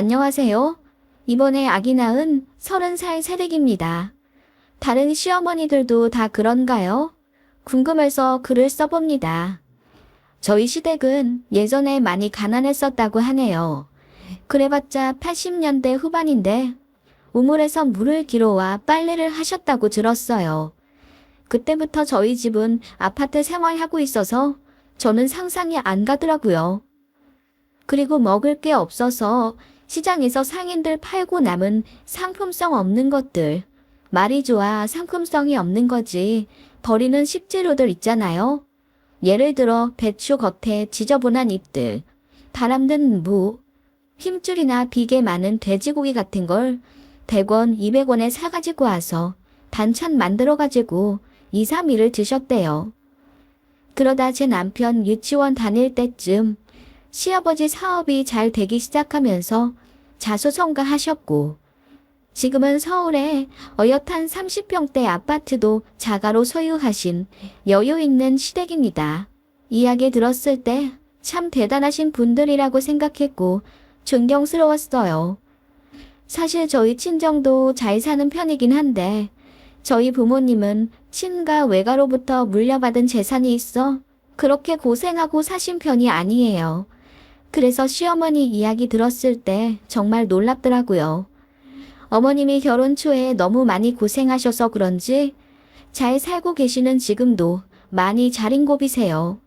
안녕하세요. 이번에 아기 낳은 30살 새댁입니다. 다른 시어머니들도 다 그런가요? 궁금해서 글을 써봅니다. 저희 시댁은 예전에 많이 가난했었다고 하네요. 그래봤자 80년대 후반인데 우물에서 물을 길어와 빨래를 하셨다고 들었어요. 그때부터 저희 집은 아파트 생활하고 있어서 저는 상상이 안 가더라고요. 그리고 먹을 게 없어서 시장에서 상인들 팔고 남은 상품성 없는 것들, 말이 좋아 상품성이 없는 거지 버리는 식재료들 있잖아요. 예를 들어 배추 겉에 지저분한 잎들, 바람든 무, 힘줄이나 비계 많은 돼지고기 같은 걸 100원, 200원에 사가지고 와서 반찬 만들어가지고 2, 3일을 드셨대요. 그러다 제 남편 유치원 다닐 때쯤 시아버지 사업이 잘 되기 시작하면서 자수성가하셨고 지금은 서울에 어엿한 30평대 아파트도 자가로 소유하신 여유 있는 시댁입니다. 이야기 들었을 때 참 대단하신 분들이라고 생각했고 존경스러웠어요. 사실 저희 친정도 잘 사는 편이긴 한데 저희 부모님은 친가 외가로부터 물려받은 재산이 있어 그렇게 고생하고 사신 편이 아니에요. 그래서 시어머니 이야기 들었을 때 정말 놀랍더라고요. 어머님이 결혼 초에 너무 많이 고생하셔서 그런지 잘 살고 계시는 지금도 많이 자린고비세요.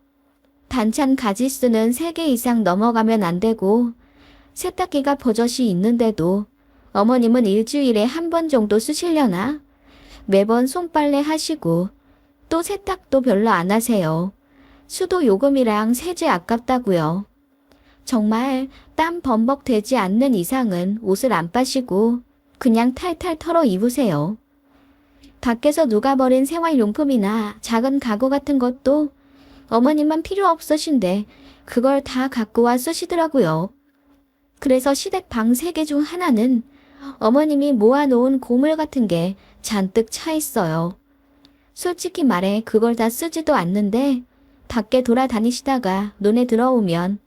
반찬 가지수는 3개 이상 넘어가면 안 되고 세탁기가 버젓이 있는데도 어머님은 일주일에 한 번 정도 쓰시려나? 매번 손빨래 하시고 또 세탁도 별로 안 하세요. 수도 요금이랑 세제 아깝다고요. 정말 땀 범벅 되지 않는 이상은 옷을 안 빠시고 그냥 탈탈 털어 입으세요. 밖에서 누가 버린 생활용품이나 작은 가구 같은 것도 어머님만 필요 없으신데 그걸 다 갖고 와 쓰시더라고요. 그래서 시댁 방 세 개 중 하나는 어머님이 모아놓은 고물 같은 게 잔뜩 차 있어요. 솔직히 말해 그걸 다 쓰지도 않는데 밖에 돌아다니시다가 눈에 들어오면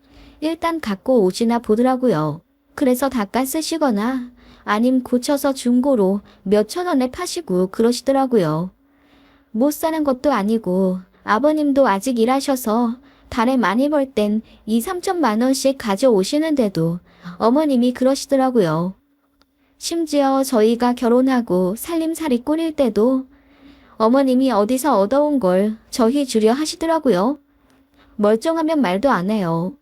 일단 갖고 오시나 보더라고요. 그래서 닦아 쓰시거나 아님 고쳐서 중고로 몇천 원에 파시고 그러시더라고요. 못 사는 것도 아니고 아버님도 아직 일하셔서 달에 많이 벌 땐 2, 3천만 원씩 가져오시는데도 어머님이 그러시더라고요. 심지어 저희가 결혼하고 살림살이 꾸릴 때도 어머님이 어디서 얻어온 걸 저희 주려 하시더라고요. 멀쩡하면 말도 안 해요.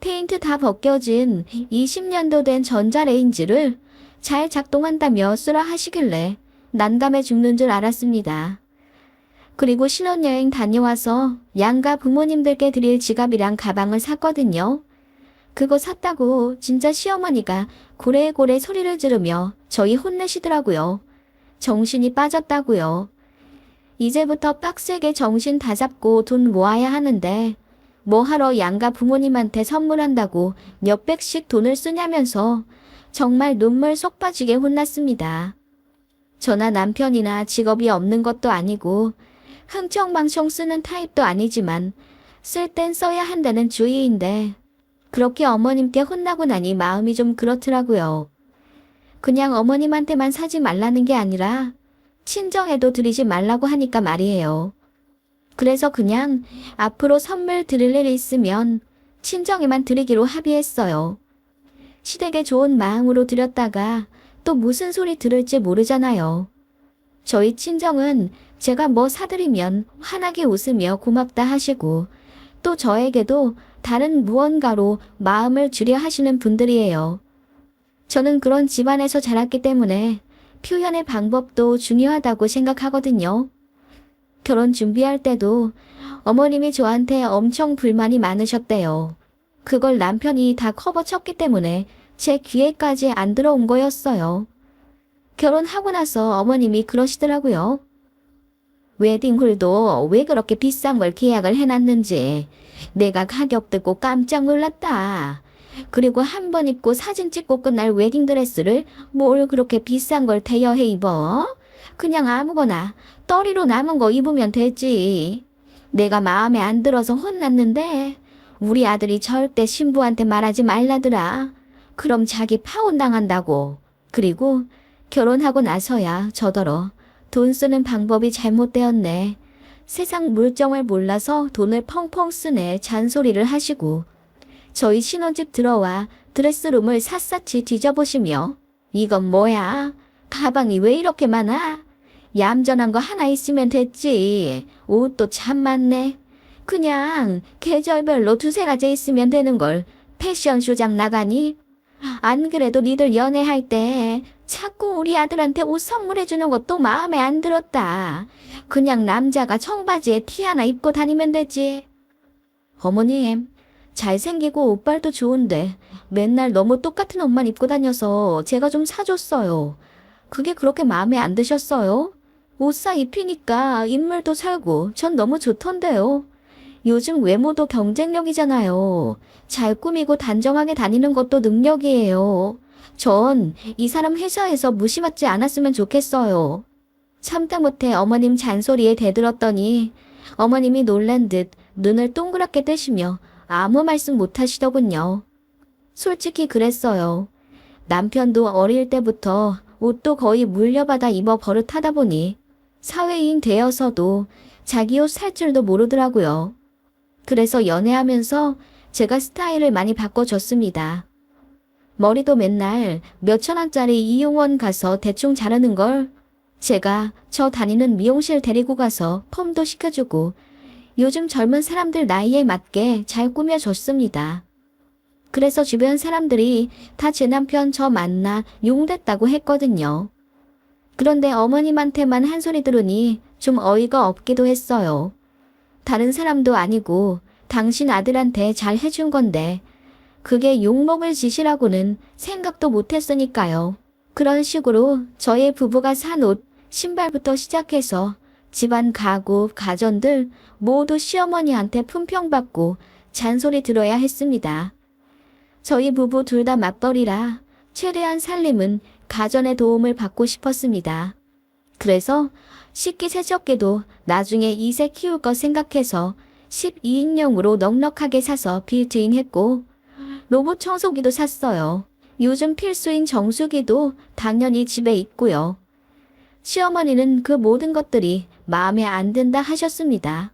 페인트 다 벗겨진 20년도 된 전자레인지를 잘 작동한다며 쓰라 하시길래 난감해 죽는 줄 알았습니다. 그리고 신혼여행 다녀와서 양가 부모님들께 드릴 지갑이랑 가방을 샀거든요. 그거 샀다고 진짜 시어머니가 고래고래 소리를 지르며 저희 혼내시더라고요. 정신이 빠졌다고요. 이제부터 빡세게 정신 다 잡고 돈 모아야 하는데 뭐하러 양가 부모님한테 선물한다고 몇 백씩 돈을 쓰냐면서 정말 눈물 쏙 빠지게 혼났습니다. 저나 남편이나 직업이 없는 것도 아니고 흥청망청 쓰는 타입도 아니지만 쓸 땐 써야 한다는 주의인데 그렇게 어머님께 혼나고 나니 마음이 좀 그렇더라고요. 그냥 어머님한테만 사지 말라는 게 아니라 친정에도 드리지 말라고 하니까 말이에요. 그래서 그냥 앞으로 선물 드릴 일이 있으면 친정에만 드리기로 합의했어요. 시댁에 좋은 마음으로 드렸다가 또 무슨 소리 들을지 모르잖아요. 저희 친정은 제가 뭐 사드리면 환하게 웃으며 고맙다 하시고 또 저에게도 다른 무언가로 마음을 주려 하시는 분들이에요. 저는 그런 집안에서 자랐기 때문에 표현의 방법도 중요하다고 생각하거든요. 결혼 준비할 때도 어머님이 저한테 엄청 불만이 많으셨대요. 그걸 남편이 다 커버쳤기 때문에 제 귀에까지 안 들어온 거였어요. 결혼하고 나서 어머님이 그러시더라고요. 웨딩홀도 왜 그렇게 비싼 걸 계약을 해놨는지 내가 가격 듣고 깜짝 놀랐다. 그리고 한 번 입고 사진 찍고 끝날 웨딩드레스를 뭘 그렇게 비싼 걸 대여해 입어? 그냥 아무거나 떠리로 남은 거 입으면 되지. 내가 마음에 안 들어서 혼났는데 우리 아들이 절대 신부한테 말하지 말라더라. 그럼 자기 파혼당한다고. 그리고 결혼하고 나서야 저더러 돈 쓰는 방법이 잘못되었네. 세상 물정을 몰라서 돈을 펑펑 쓰네 잔소리를 하시고 저희 신혼집 들어와 드레스룸을 샅샅이 뒤져보시며 이건 뭐야? 가방이 왜 이렇게 많아? 얌전한 거 하나 있으면 됐지. 옷도 참 많네. 그냥 계절별로 두세 가지 있으면 되는 걸 패션쇼장 나가니? 안 그래도 니들 연애할 때 자꾸 우리 아들한테 옷 선물해주는 것도 마음에 안 들었다. 그냥 남자가 청바지에 티 하나 입고 다니면 되지. 어머님, 잘생기고 옷발도 좋은데 맨날 너무 똑같은 옷만 입고 다녀서 제가 좀 사줬어요. 그게 그렇게 마음에 안 드셨어요? 옷사 입히니까 인물도 살고 전 너무 좋던데요. 요즘 외모도 경쟁력이잖아요. 잘 꾸미고 단정하게 다니는 것도 능력이에요. 전 이 사람 회사에서 무시받지 않았으면 좋겠어요. 참다 못해 어머님 잔소리에 대들었더니 어머님이 놀란 듯 눈을 동그랗게 뜨시며 아무 말씀 못 하시더군요. 솔직히 그랬어요. 남편도 어릴 때부터 옷도 거의 물려받아 입어 버릇하다 보니 사회인 되어서도 자기 옷 살 줄도 모르더라고요. 그래서 연애하면서 제가 스타일을 많이 바꿔줬습니다. 머리도 맨날 몇천 원짜리 이용원 가서 대충 자르는 걸 제가 저 다니는 미용실 데리고 가서 펌도 시켜주고 요즘 젊은 사람들 나이에 맞게 잘 꾸며줬습니다. 그래서 주변 사람들이 다 제 남편 저 만나 용됐다고 했거든요. 그런데 어머님한테만 한 소리 들으니 좀 어이가 없기도 했어요. 다른 사람도 아니고 당신 아들한테 잘 해준 건데 그게 욕먹을 짓이라고는 생각도 못했으니까요. 그런 식으로 저희 부부가 산 옷, 신발부터 시작해서 집안 가구, 가전들 모두 시어머니한테 품평받고 잔소리 들어야 했습니다. 저희 부부 둘 다 맞벌이라 최대한 살림은 가전의 도움을 받고 싶었습니다. 그래서 식기 세척기도 나중에 이세 키울 거 생각해서 12인용으로 넉넉하게 사서 빌트인 했고 로봇 청소기도 샀어요. 요즘 필수인 정수기도 당연히 집에 있고요. 시어머니는 그 모든 것들이 마음에 안 든다 하셨습니다.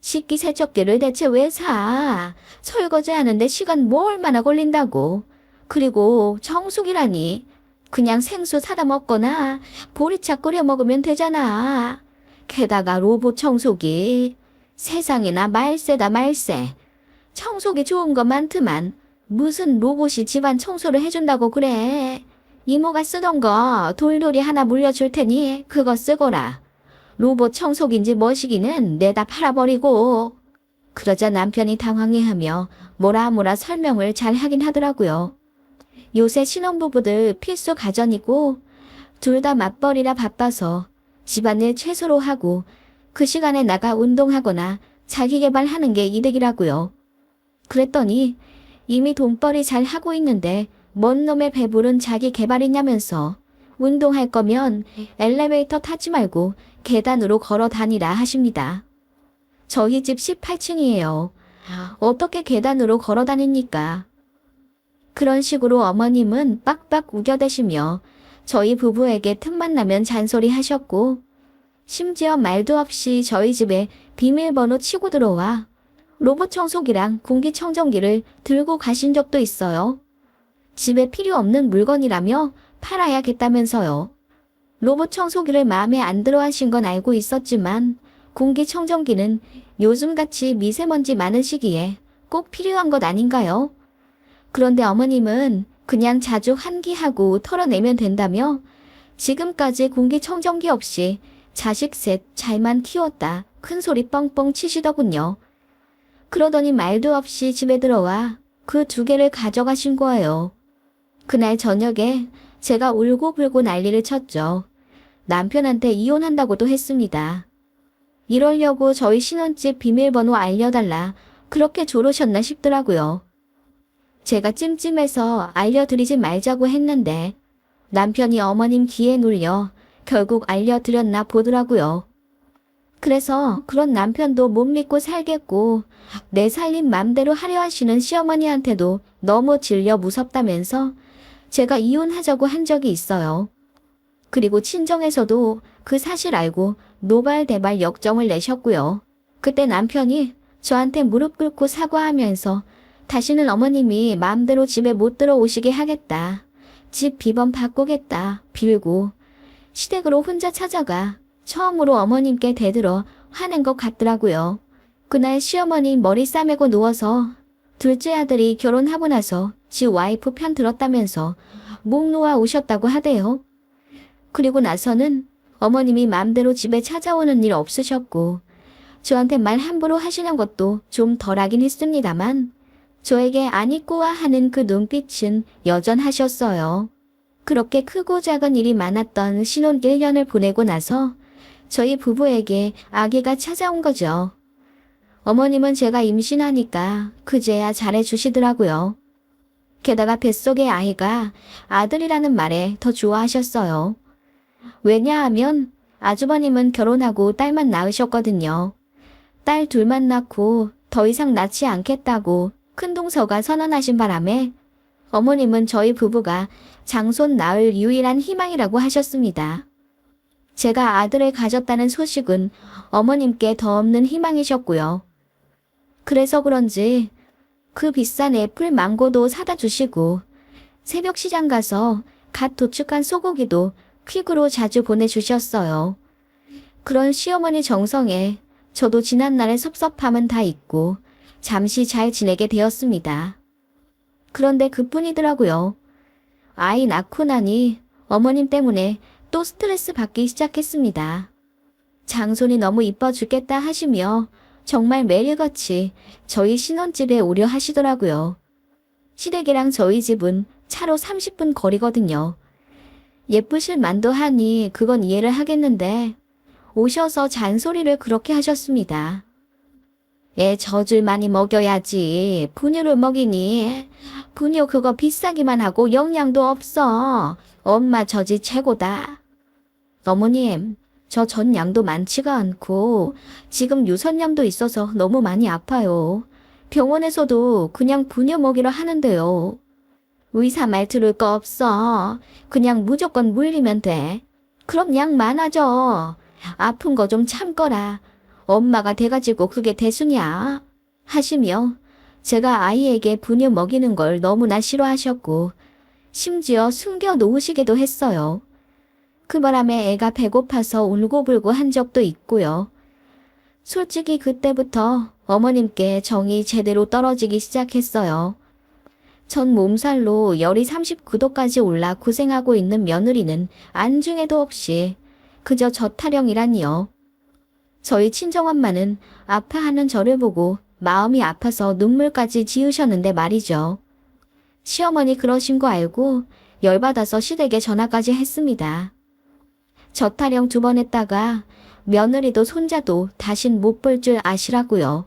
식기 세척기를 대체 왜 사? 설거지 하는데 시간 뭐 얼마나 걸린다고. 그리고 정수기라니. 그냥 생수 사다 먹거나 보리차 끓여 먹으면 되잖아. 게다가 로봇 청소기. 세상에나 말세다 말세. 청소기 좋은 거 많더만. 무슨 로봇이 집안 청소를 해준다고 그래. 이모가 쓰던 거 돌돌이 하나 물려줄 테니 그거 쓰거라. 로봇 청소기인지 뭐시기는 내다 팔아버리고. 그러자 남편이 당황해하며 뭐라 뭐라 설명을 잘 하긴 하더라고요. 요새 신혼부부들 필수 가전이고 둘 다 맞벌이라 바빠서 집안일 최소로 하고 그 시간에 나가 운동하거나 자기 개발하는 게 이득이라고요. 그랬더니 이미 돈벌이 잘 하고 있는데 뭔 놈의 배부른 자기 개발이냐면서 운동할 거면 엘리베이터 타지 말고 계단으로 걸어 다니라 하십니다. 저희 집 18층이에요. 어떻게 계단으로 걸어 다닙니까? 그런 식으로 어머님은 빡빡 우겨대시며 저희 부부에게 틈만 나면 잔소리 하셨고 심지어 말도 없이 저희 집에 비밀번호 치고 들어와 로봇 청소기랑 공기청정기를 들고 가신 적도 있어요. 집에 필요 없는 물건이라며 팔아야겠다면서요. 로봇 청소기를 마음에 안 들어 하신 건 알고 있었지만 공기청정기는 요즘같이 미세먼지 많은 시기에 꼭 필요한 것 아닌가요? 그런데 어머님은 그냥 자주 환기하고 털어내면 된다며 지금까지 공기청정기 없이 자식 셋 잘만 키웠다 큰 소리 뻥뻥 치시더군요. 그러더니 말도 없이 집에 들어와 그 두 개를 가져가신 거예요. 그날 저녁에 제가 울고불고 난리를 쳤죠. 남편한테 이혼한다고도 했습니다. 이러려고 저희 신혼집 비밀번호 알려달라 그렇게 조르셨나 싶더라고요. 제가 찜찜해서 알려드리지 말자고 했는데 남편이 어머님 귀에 눌려 결국 알려드렸나 보더라고요. 그래서 그런 남편도 못 믿고 살겠고 내 살림 맘대로 하려 하시는 시어머니한테도 너무 질려 무섭다면서 제가 이혼하자고 한 적이 있어요. 그리고 친정에서도 그 사실 알고 노발대발 역정을 내셨고요. 그때 남편이 저한테 무릎 꿇고 사과하면서 다시는 어머님이 마음대로 집에 못 들어오시게 하겠다. 집 비번 바꾸겠다. 빌고 시댁으로 혼자 찾아가 처음으로 어머님께 대들어 화낸 것 같더라고요. 그날 시어머니 머리 싸매고 누워서 둘째 아들이 결혼하고 나서 지 와이프 편 들었다면서 목 놓아 오셨다고 하대요. 그리고 나서는 어머님이 맘대로 집에 찾아오는 일 없으셨고 저한테 말 함부로 하시는 것도 좀 덜하긴 했습니다만 저에게 아니꼬아 하는 그 눈빛은 여전하셨어요. 그렇게 크고 작은 일이 많았던 신혼 1년을 보내고 나서 저희 부부에게 아기가 찾아온 거죠. 어머님은 제가 임신하니까 그제야 잘해주시더라고요. 게다가 뱃속의 아이가 아들이라는 말에 더 좋아하셨어요. 왜냐하면 아주버님은 결혼하고 딸만 낳으셨거든요. 딸 둘만 낳고 더 이상 낳지 않겠다고 큰동서가 선언하신 바람에 어머님은 저희 부부가 장손 낳을 유일한 희망이라고 하셨습니다. 제가 아들을 가졌다는 소식은 어머님께 더 없는 희망이셨고요. 그래서 그런지 그 비싼 애플 망고도 사다 주시고 새벽 시장 가서 갓 도축한 소고기도 퀵으로 자주 보내주셨어요. 그런 시어머니 정성에 저도 지난날의 섭섭함은 다 잊고 잠시 잘 지내게 되었습니다. 그런데 그뿐이더라고요. 아이 낳고 나니 어머님 때문에 또 스트레스 받기 시작했습니다. 장손이 너무 이뻐 죽겠다 하시며 정말 매일같이 저희 신혼집에 오려 하시더라고요. 시댁이랑 저희 집은 차로 30분 거리거든요. 예쁘실 만도 하니 그건 이해를 하겠는데 오셔서 잔소리를 그렇게 하셨습니다. 애 젖을 많이 먹여야지 분유를 먹이니 분유 그거 비싸기만 하고 영양도 없어. 엄마 젖이 최고다. 어머님, 저 젖양도 많지가 않고 지금 유선염도 있어서 너무 많이 아파요. 병원에서도 그냥 분유 먹이러 하는데요. 의사 말 들을 거 없어. 그냥 무조건 물리면 돼. 그럼 양 많아져. 아픈 거 좀 참거라. 엄마가 돼가지고 그게 대수냐. 하시며 제가 아이에게 분유 먹이는 걸 너무나 싫어하셨고 심지어 숨겨 놓으시기도 했어요. 그 바람에 애가 배고파서 울고불고 한 적도 있고요. 솔직히 그때부터 어머님께 정이 제대로 떨어지기 시작했어요. 전 몸살로 열이 39도까지 올라 고생하고 있는 며느리는 안중에도 없이 그저 저타령이라니요. 저희 친정엄마는 아파하는 저를 보고 마음이 아파서 눈물까지 지으셨는데 말이죠. 시어머니 그러신 거 알고 열받아서 시댁에 전화까지 했습니다. 저 타령 두 번 했다가 며느리도 손자도 다신 못 볼 줄 아시라고요.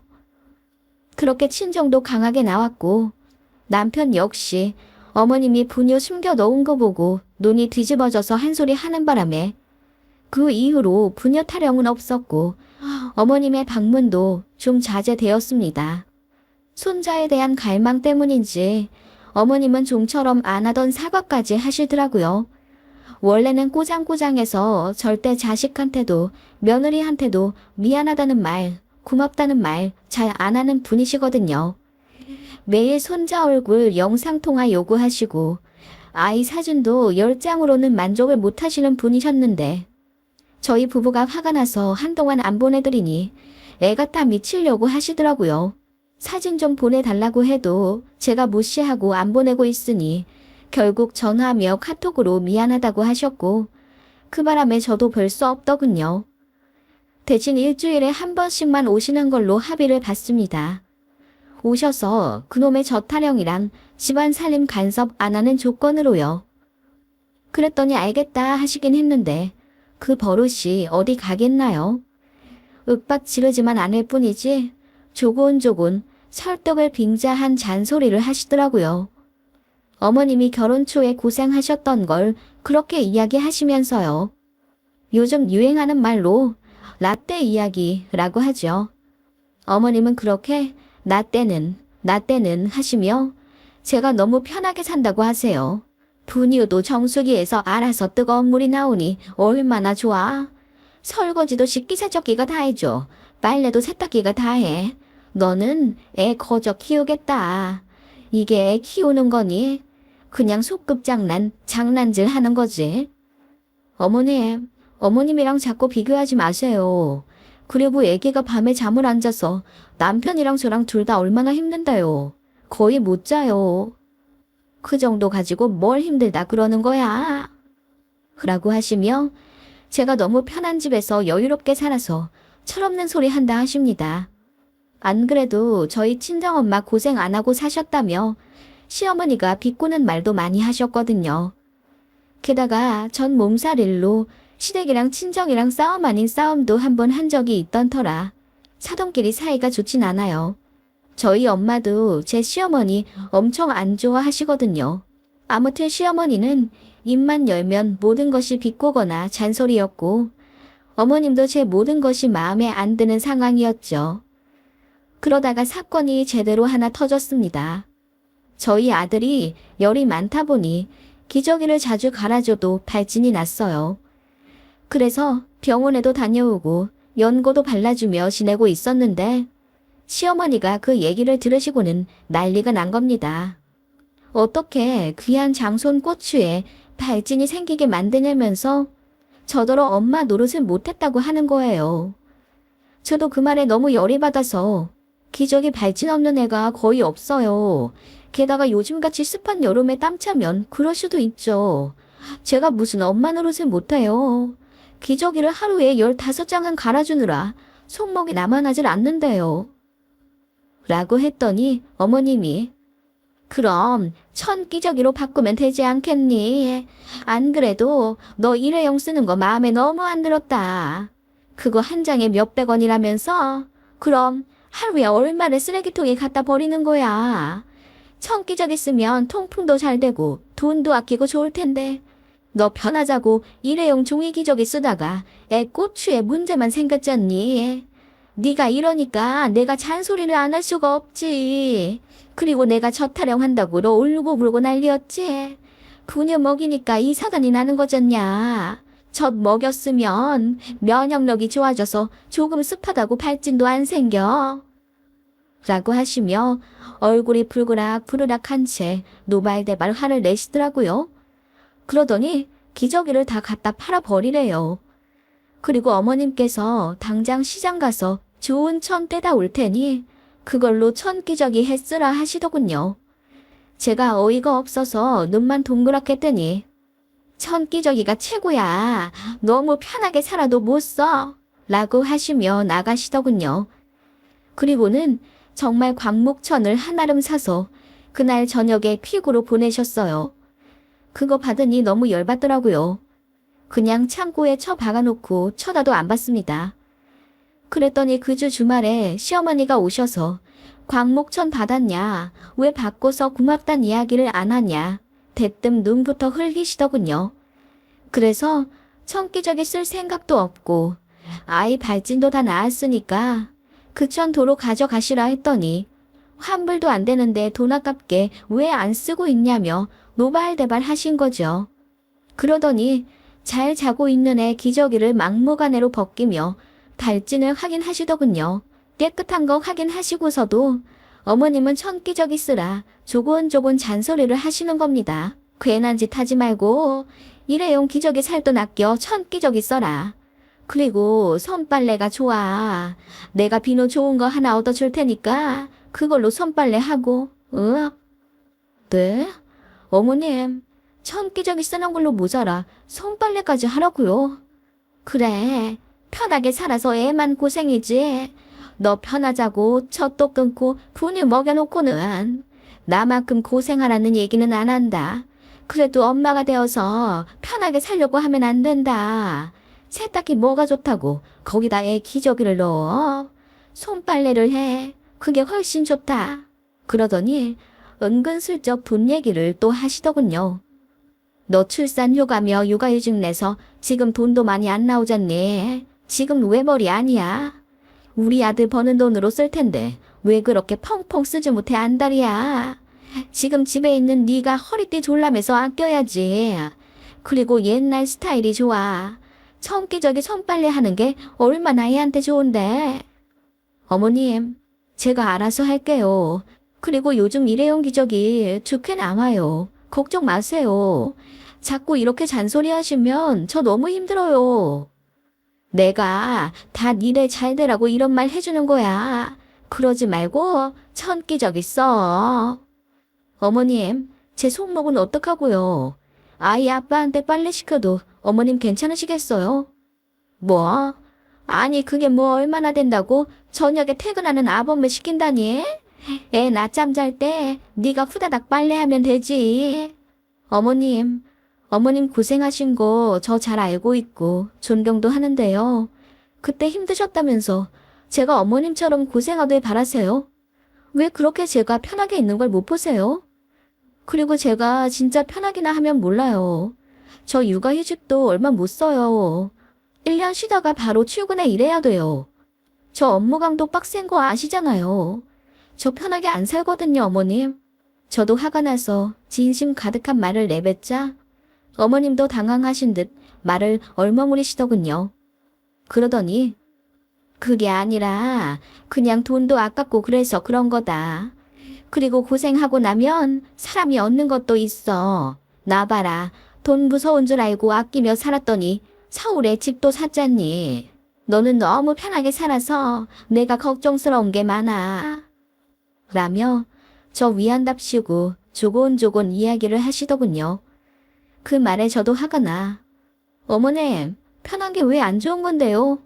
그렇게 친정도 강하게 나왔고 남편 역시 어머님이 분유 숨겨 넣은 거 보고 눈이 뒤집어져서 한 소리 하는 바람에 그 이후로 분유 타령은 없었고 어머님의 방문도 좀 자제되었습니다. 손자에 대한 갈망 때문인지 어머님은 좀처럼 안 하던 사과까지 하시더라고요. 원래는 꼬장꼬장해서 절대 자식한테도 며느리한테도 미안하다는 말, 고맙다는 말 잘 안 하는 분이시거든요. 매일 손자 얼굴 영상통화 요구하시고 아이 사진도 10장으로는 만족을 못 하시는 분이셨는데 저희 부부가 화가 나서 한동안 안 보내드리니 애가 다 미치려고 하시더라고요. 사진 좀 보내달라고 해도 제가 무시하고 안 보내고 있으니 결국 전화하며 카톡으로 미안하다고 하셨고 그 바람에 저도 별 수 없더군요. 대신 일주일에 한 번씩만 오시는 걸로 합의를 봤습니다. 오셔서 그놈의 저타령이랑 집안 살림 간섭 안 하는 조건으로요. 그랬더니 알겠다 하시긴 했는데 그 버릇이 어디 가겠나요? 윽박 지르지만 않을 뿐이지 조곤조곤 설득을 빙자한 잔소리를 하시더라고요. 어머님이 결혼 초에 고생하셨던 걸 그렇게 이야기하시면서요. 요즘 유행하는 말로 라떼 이야기라고 하죠. 어머님은 그렇게 나 때는, 나 때는 하시며 제가 너무 편하게 산다고 하세요. 분유도 정수기에서 알아서 뜨거운 물이 나오니 얼마나 좋아. 설거지도 식기세척기가 다 해줘. 빨래도 세탁기가 다 해. 너는 애 거저 키우겠다. 이게 애 키우는 거니? 그냥 소꿉장난, 장난질 하는 거지. 어머님, 어머님이랑 자꾸 비교하지 마세요. 그리고 애기가 밤에 잠을 안 자서 남편이랑 저랑 둘 다 얼마나 힘든다요. 거의 못 자요. 그 정도 가지고 뭘 힘들다 그러는 거야. 라고 하시며 제가 너무 편한 집에서 여유롭게 살아서 철없는 소리 한다 하십니다. 안 그래도 저희 친정엄마 고생 안 하고 사셨다며 시어머니가 비꼬는 말도 많이 하셨거든요. 게다가 전 몸살 일로 시댁이랑 친정이랑 싸움 아닌 싸움도 한 번 한 적이 있던 터라 사돈끼리 사이가 좋진 않아요. 저희 엄마도 제 시어머니 엄청 안 좋아하시거든요. 아무튼 시어머니는 입만 열면 모든 것이 비꼬거나 잔소리였고 어머님도 제 모든 것이 마음에 안 드는 상황이었죠. 그러다가 사건이 제대로 하나 터졌습니다. 저희 아들이 열이 많다 보니 기저귀를 자주 갈아줘도 발진이 났어요. 그래서 병원에도 다녀오고 연고도 발라주며 지내고 있었는데 시어머니가 그 얘기를 들으시고는 난리가 난 겁니다. 어떻게 귀한 장손 고추에 발진이 생기게 만드냐면서 저더러 엄마 노릇을 못했다고 하는 거예요. 저도 그 말에 너무 열이 받아서 기저귀 발진 없는 애가 거의 없어요. 게다가 요즘같이 습한 여름에 땀 차면 그럴 수도 있죠. 제가 무슨 엄마 노릇을 못해요. 기저귀를 하루에 15장은 갈아주느라 손목이 남아나질 않는데요. 라고 했더니 어머님이 그럼 천 기저귀로 바꾸면 되지 않겠니? 안 그래도 너 일회용 쓰는 거 마음에 너무 안 들었다. 그거 한 장에 몇백 원이라면서? 그럼 하루에 얼마를 쓰레기통에 갖다 버리는 거야. 천 기저귀 쓰면 통풍도 잘 되고 돈도 아끼고 좋을 텐데. 너 편하자고 일회용 종이 기저귀 쓰다가 애 고추에 문제만 생겼잖니. 네가 이러니까 내가 잔소리를 안 할 수가 없지. 그리고 내가 저타령 한다고 너 울고 불고 난리였지. 분유 먹이니까 이 사단이 나는 거잖냐. 젖 먹였으면 면역력이 좋아져서 조금 습하다고 발진도 안 생겨. 라고 하시며 얼굴이 불그락 부르락한 채 노발대발 화를 내시더라고요. 그러더니 기저귀를 다 갖다 팔아버리래요. 그리고 어머님께서 당장 시장 가서 좋은 천 떼다 올 테니 그걸로 천 기저귀 했으라 하시더군요. 제가 어이가 없어서 눈만 동그랗게 뜨니 천 기저귀가 최고야. 너무 편하게 살아도 못 써. 라고 하시며 나가시더군요. 그리고는 정말 광목천을 한아름 사서 그날 저녁에 퀵으로 보내셨어요. 그거 받으니 너무 열받더라고요. 그냥 창고에 쳐 박아놓고 쳐다도 안 봤습니다. 그랬더니 그 주 주말에 시어머니가 오셔서 광목천 받았냐, 왜 바꿔서 고맙단 이야기를 안 하냐, 대뜸 눈부터 흘리시더군요. 그래서 천기저귀 쓸 생각도 없고 아이 발진도 다 나았으니까 그천 도로 가져가시라 했더니 환불도 안 되는데 돈 아깝게 왜 안 쓰고 있냐며 노발대발 하신 거죠. 그러더니 잘 자고 있는 애 기저귀를 막무가내로 벗기며 발진을 확인하시더군요. 깨끗한 거 확인하시고서도 어머님은 천기저귀 쓰라 조곤조곤 잔소리를 하시는 겁니다. 괜한 짓 하지 말고 일회용 기저귀 살돈 아껴 천기저귀 써라. 그리고 손빨래가 좋아. 내가 비누 좋은 거 하나 얻어줄 테니까 그걸로 손빨래 하고. 으? 네? 어머님, 천기저귀 쓰는 걸로 모자라 손빨래까지 하라고요. 그래, 편하게 살아서 애만 고생이지. 너 편하자고 젖도 끊고 분유 먹여놓고는 나만큼 고생하라는 얘기는 안 한다. 그래도 엄마가 되어서 편하게 살려고 하면 안 된다. 세탁기 뭐가 좋다고 거기다 애 기저귀를 넣어. 손빨래를 해. 그게 훨씬 좋다. 그러더니 은근슬쩍 돈 얘기를 또 하시더군요. 너 출산 휴가며 육아휴직 내서 지금 돈도 많이 안 나오잖니. 지금 외벌이 아니야. 우리 아들 버는 돈으로 쓸 텐데 왜 그렇게 펑펑 쓰지 못해 안달이야. 지금 집에 있는 네가 허리띠 졸라매서 아껴야지. 그리고 옛날 스타일이 좋아. 청기저기 손빨래 하는 게 얼마나 애한테 좋은데. 어머님, 제가 알아서 할게요. 그리고 요즘 일회용 기저귀 좋게 나와요. 걱정 마세요. 자꾸 이렇게 잔소리 하시면 저 너무 힘들어요. 내가 다 니네 잘 되라고 이런 말 해주는 거야. 그러지 말고 천기저귀 써. 어머님, 제 손목은 어떡하고요? 아이 아빠한테 빨래 시켜도 어머님 괜찮으시겠어요? 뭐? 아니 그게 뭐 얼마나 된다고 저녁에 퇴근하는 아범을 시킨다니? 애 낮잠 잘 때 네가 후다닥 빨래하면 되지. 어머님, 어머님 고생하신 거 저 잘 알고 있고 존경도 하는데요. 그때 힘드셨다면서 제가 어머님처럼 고생하길 바라세요? 왜 그렇게 제가 편하게 있는 걸 못 보세요? 그리고 제가 진짜 편하기나 하면 몰라요. 저 육아휴직도 얼마 못 써요. 1년 쉬다가 바로 출근해 일해야 돼요. 저 업무 강도 빡센 거 아시잖아요. 저 편하게 안 살거든요, 어머님. 저도 화가 나서 진심 가득한 말을 내뱉자 어머님도 당황하신 듯 말을 얼머무리시더군요. 그러더니 그게 아니라 그냥 돈도 아깝고 그래서 그런 거다. 그리고 고생하고 나면 사람이 얻는 것도 있어. 나 봐라. 돈 무서운 줄 알고 아끼며 살았더니 서울에 집도 샀잖니. 너는 너무 편하게 살아서 내가 걱정스러운 게 많아. 라며 저 위안답시고 조곤조곤 이야기를 하시더군요. 그 말에 저도 화가 나. 어머님, 편한 게 왜 안 좋은 건데요?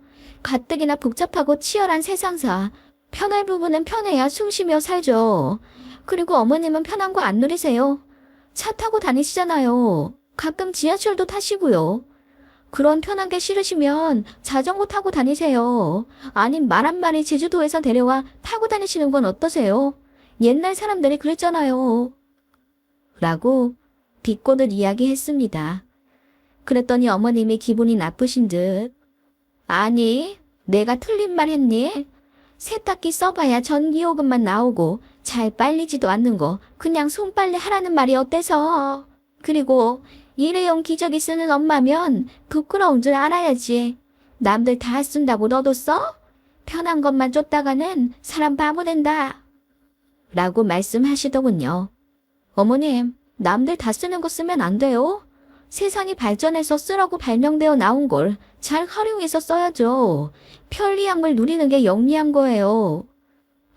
가뜩이나 복잡하고 치열한 세상사. 편할 부분은 편해야 숨 쉬며 살죠. 그리고 어머님은 편한 거 안 누리세요. 차 타고 다니시잖아요. 가끔 지하철도 타시고요. 그런 편한 게 싫으시면 자전거 타고 다니세요. 아님 말 한마리 제주도에서 데려와 타고 다니시는 건 어떠세요? 옛날 사람들이 그랬잖아요. 라고 비꼬듯 이야기했습니다. 그랬더니 어머님이 기분이 나쁘신 듯. 아니, 내가 틀린 말 했니? 세탁기 써봐야 전기요금만 나오고 잘 빨리지도 않는 거 그냥 손빨래 하라는 말이 어때서? 그리고 일회용 기저귀 쓰는 엄마면 부끄러운 줄 알아야지. 남들 다 쓴다고 너도 써? 편한 것만 쫓다가는 사람 바보 된다. 라고 말씀하시더군요. 어머님, 남들 다 쓰는 거 쓰면 안 돼요? 세상이 발전해서 쓰라고 발명되어 나온 걸 잘 활용해서 써야죠. 편리한 걸 누리는 게 영리한 거예요.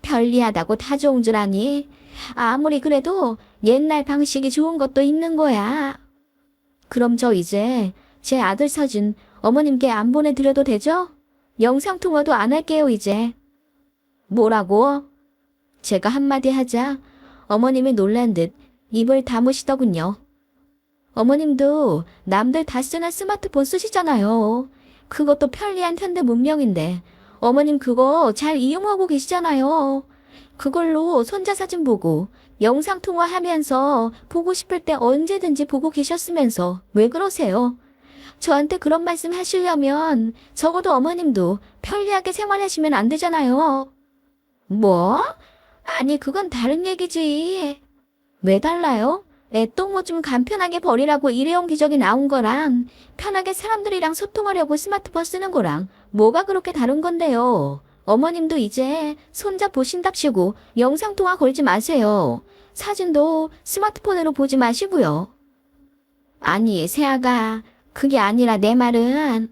편리하다고 다 좋은 줄 아니? 아무리 그래도 옛날 방식이 좋은 것도 있는 거야. 그럼 저 이제 제 아들 사진 어머님께 안 보내드려도 되죠? 영상통화도 안 할게요, 이제. 뭐라고? 제가 한마디 하자 어머님이 놀란 듯 입을 다무시더군요. 어머님도 남들 다 쓰는 스마트폰 쓰시잖아요. 그것도 편리한 현대 문명인데 어머님 그거 잘 이용하고 계시잖아요. 그걸로 손자 사진 보고 영상 통화하면서 보고 싶을 때 언제든지 보고 계셨으면서 왜 그러세요? 저한테 그런 말씀 하시려면 적어도 어머님도 편리하게 생활하시면 안 되잖아요. 뭐? 아니 그건 다른 얘기지. 왜 달라요? 애똥뭐 좀 간편하게 버리라고 일회용 기저귀 나온 거랑 편하게 사람들이랑 소통하려고 스마트폰 쓰는 거랑 뭐가 그렇게 다른 건데요. 어머님도 이제 손자 보신답시고 영상통화 걸지 마세요. 사진도 스마트폰으로 보지 마시고요. 아니, 새아가 그게 아니라 내 말은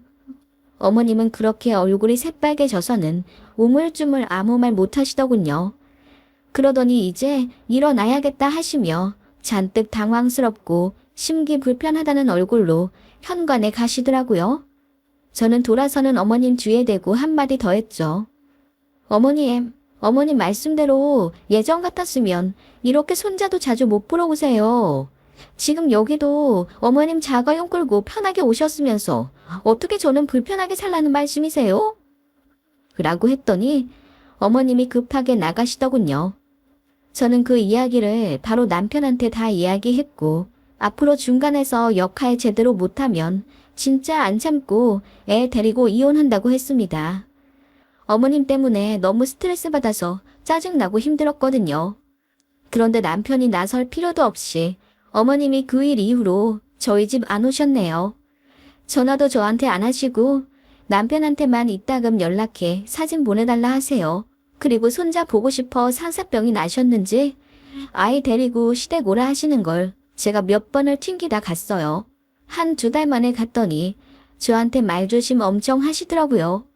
어머님은 그렇게 얼굴이 새빨개져서는 우물쭈물 아무 말 못하시더군요. 그러더니 이제 일어나야겠다 하시며 잔뜩 당황스럽고 심기 불편하다는 얼굴로 현관에 가시더라고요. 저는 돌아서는 어머님 뒤에 대고 한마디 더 했죠. 어머님, 어머님 말씀대로 예전 같았으면 이렇게 손자도 자주 못 보러 오세요. 지금 여기도 어머님 자가용 끌고 편하게 오셨으면서 어떻게 저는 불편하게 살라는 말씀이세요? 라고 했더니 어머님이 급하게 나가시더군요. 저는 그 이야기를 바로 남편한테 다 이야기했고 앞으로 중간에서 역할 제대로 못하면 진짜 안 참고 애 데리고 이혼한다고 했습니다. 어머님 때문에 너무 스트레스 받아서 짜증나고 힘들었거든요. 그런데 남편이 나설 필요도 없이 어머님이 그 일 이후로 저희 집 안 오셨네요. 전화도 저한테 안 하시고 남편한테만 이따금 연락해 사진 보내달라 하세요. 그리고 손자 보고 싶어 상사병이 나셨는지 아이 데리고 시댁 오라 하시는 걸 제가 몇 번을 튕기다 갔어요. 한 두 달 만에 갔더니 저한테 말조심 엄청 하시더라고요.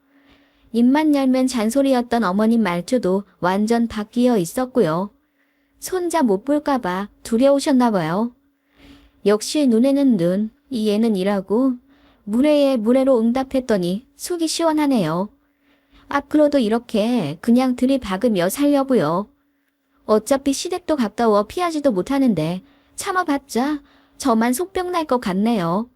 입만 열면 잔소리였던 어머님 말투도 완전 바뀌어 있었고요. 손자 못 볼까봐 두려우셨나 봐요. 역시 눈에는 눈, 이에는 이라고 무례에 무례로 응답했더니 속이 시원하네요. 앞으로도 이렇게 그냥 들이박으며 살려고요. 어차피 시댁도 가까워 피하지도 못하는데 참아봤자 저만 속병 날 것 같네요.